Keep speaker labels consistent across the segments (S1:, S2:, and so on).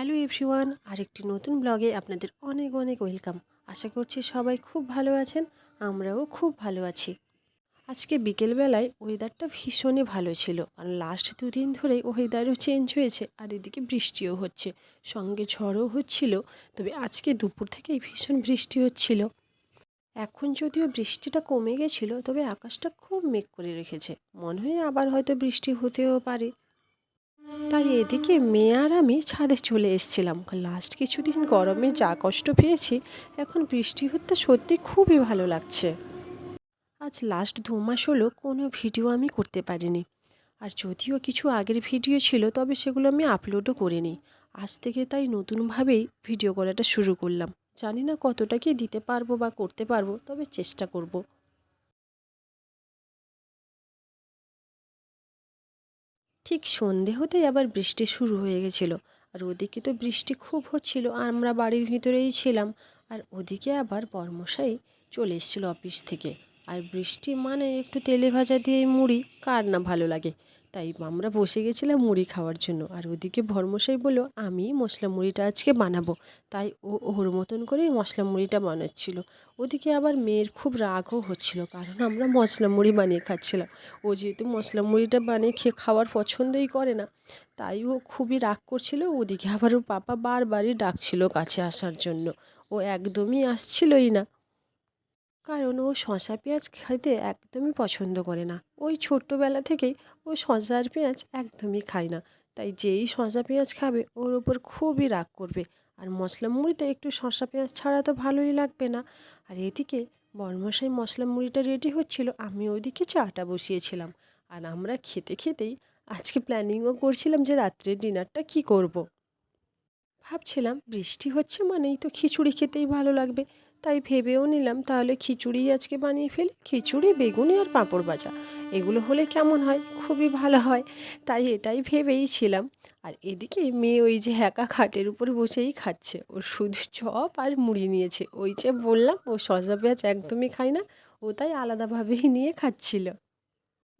S1: Hello everyone, আরেকটি নতুন ব্লগে আপনাদের অনেক অনেক ওয়েলকাম। আশা করছি সবাই খুব ভালো আছেন, আমরাও খুব ভালো আছি। আজকে বিকেলবেলায় ওয়েদারটা ভীষণই ভালো ছিল কারণ লাস্ট দুদিন ধরেই ওয়েদারও চেঞ্জ হয়েছে, আর এদিকে বৃষ্টিও হচ্ছে। সঙ্গে ঝড়ও হচ্ছিল, তবে আজকে দুপুর থেকেই ভীষণ বৃষ্টি হচ্ছিল। এখন যদিও বৃষ্টিটা কমে গেছিল, তবে আকাশটা খুব মেঘ করে রেখেছে। মনে হয় আবার হয়তো বৃষ্টি হতেও পারে। তাই এদিকে মেয়ে আর আমি ছাদে চলে এসেছিলাম। লাস্ট কিছুদিন গরমে যা কষ্ট পেয়েছি, এখন বৃষ্টি হতে সত্যি খুবই ভালো লাগছে। আজ লাস্ট দু মাস হলো কোনো ভিডিও আমি করতে পারিনি। আর যদিও কিছু আগের ভিডিও ছিল, তবে সেগুলো আমি আপলোডও করিনি। আজ থেকে তাই নতুনভাবেই ভিডিও করাটা শুরু করলাম। জানি না কতটা কি দিতে পারব বা করতে পারব, তবে চেষ্টা করব। ঠিক সন্ধে হতেই আবার বৃষ্টি শুরু হয়ে গেছিল। আর ওদিকে তো বৃষ্টি খুব হচ্ছিল আর আমরা বাড়ির ভিতরেই ছিলাম। আর ওদিকে আবার বর্মশাই চলে এসেছিল অফিস থেকে। আর বৃষ্টি মানে একটু তেলে ভাজা দিয়ে মুড়ি, কার না ভালো লাগে। তাই আমরা বসে গেছিলাম মুড়ি খাওয়ার জন্য। আর ওদিকে ভর্মশাই বলল, আমি মশলা মুড়িটা আজকে বানাবো। তাই ও ওর মতন করেই মশলা মুড়িটা বানাচ্ছিল। ওদিকে আবার মেয়ের খুব রাগও হচ্ছিল, কারণ আমরা মশলা মুড়ি বানিয়ে খাচ্ছিলাম। ও যেহেতু মশলা মুড়িটা বানিয়ে খেয়ে খাওয়ার পছন্দই করে না, তাই ও খুবই রাগ করছিল। ওদিকে আবার ওর পাপা বারবারই ডাকছিল কাছে আসার জন্য। ও একদমই আসছিলই না। কারণ ও শসা পেঁয়াজ খেতে একদমই পছন্দ করে না। ওই ছোট্টবেলা থেকেই ও শসা আর পেঁয়াজ একদমই খায় না। তাই যেই শশা পেঁয়াজ খাবে, ওর ওপর খুবই রাগ করবে। আর মশলা মুড়িতে একটু শশা পেঁয়াজ ছাড়া তো ভালোই লাগবে না। আর এদিকে বর্মশাই মশলা মুড়িটা রেডি হচ্ছিল, আমি ওইদিকে চাটা বসিয়েছিলাম। আর আমরা খেতে খেতেই আজকে প্ল্যানিংও করছিলাম যে রাত্রের ডিনারটা কি করব। ভাবছিলাম, বৃষ্টি হচ্ছে মানেই তো খিচুড়ি খেতেই ভালো লাগবে। তাই ভেবেও নিলাম, তাহলে খিচুড়ি আজকে বানিয়ে ফেলি, খিচুড়ি, বেগুনি আর পাঁপড় ভাজা। এগুলো হলে কেমন হয়? খুবই ভালো হয়। তাই এটাই ভেবেই ছিলাম। আর এদিকে মেয়ে ওই যে একা খাটের উপর বসেই খাচ্ছে। ও শুধু চপ আর মুড়ি নিয়েছে। ওই যে বললাম, ও সজা পেঁয়াজ একদমই খায় না। ও তাই আলাদাভাবেই নিয়ে খাচ্ছিল।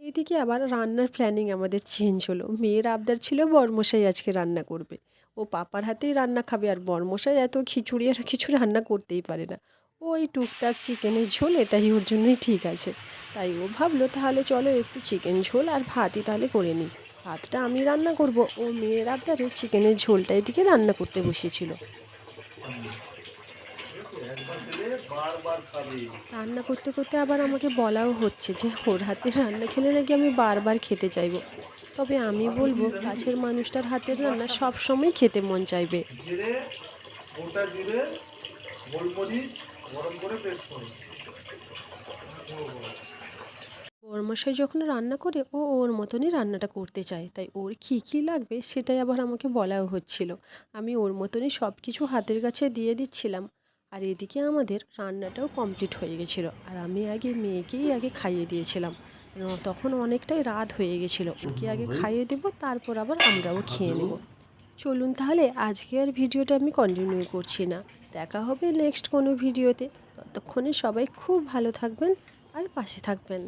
S1: এদিকে আবার রান্নার প্ল্যানিং আমাদের চেঞ্জ হলো। মেয়ের আবদার ছিল বরমশাই আজকে রান্না করবে। ও পাপার হাতেই রান্না খাবে আর বরমশাই এত খিচুড়ি আর কিছু রান্না করতেই পারে না। ওই টুকটাক চিকেনের ঝোল এটাই ওর জন্যই ঠিক আছে। তাই ও ভাবলো, তাহলে চলো একটু চিকেন ঝোল আর ভাতই তাহলে করে নিই। ভাতটা আমি রান্না করব। ও মেয়ের আবদারে চিকেনের ঝোলটা এদিকে রান্না করতে বসেছিল। রান্না করতে করতে আবার আমাকে বলাও হচ্ছে যে, ওর হাতে রান্না খেলে নাকি আমি বারবার খেতে চাইব? তবে আমি বলব কাছের মানুষটার হাতের রান্না সব সময় খেতে মন চাইবে।
S2: পেস্ট করো
S1: বরমশাই যখন রান্না করে, ও ওর মতনই রান্নাটা করতে চায়। তাই ওর কী কী লাগবে সেটাই আবার আমাকে বলাও হচ্ছিল। আমি ওর মতনই সব কিছু হাতের কাছে দিয়ে দিচ্ছিলাম। আর এদিকে আমাদের রান্নাটাও কমপ্লিট হয়ে গেছিল। আর আমি আগে মেয়েকেই আগে খাইয়ে দিয়েছিলাম। তখন অনেকটাই রাত হয়ে গেছিল। ওকে আগে খাইয়ে দেবো তারপর আবার আমরাও খেয়ে নেব। চলুন তাহলে আজকে আর ভিডিওটা আমি কন্টিনিউ করছি না। দেখা হবে নেক্সট কোনো ভিডিওতে। ততক্ষণে সবাই খুব ভালো থাকবেন আর পাশে থাকবেন।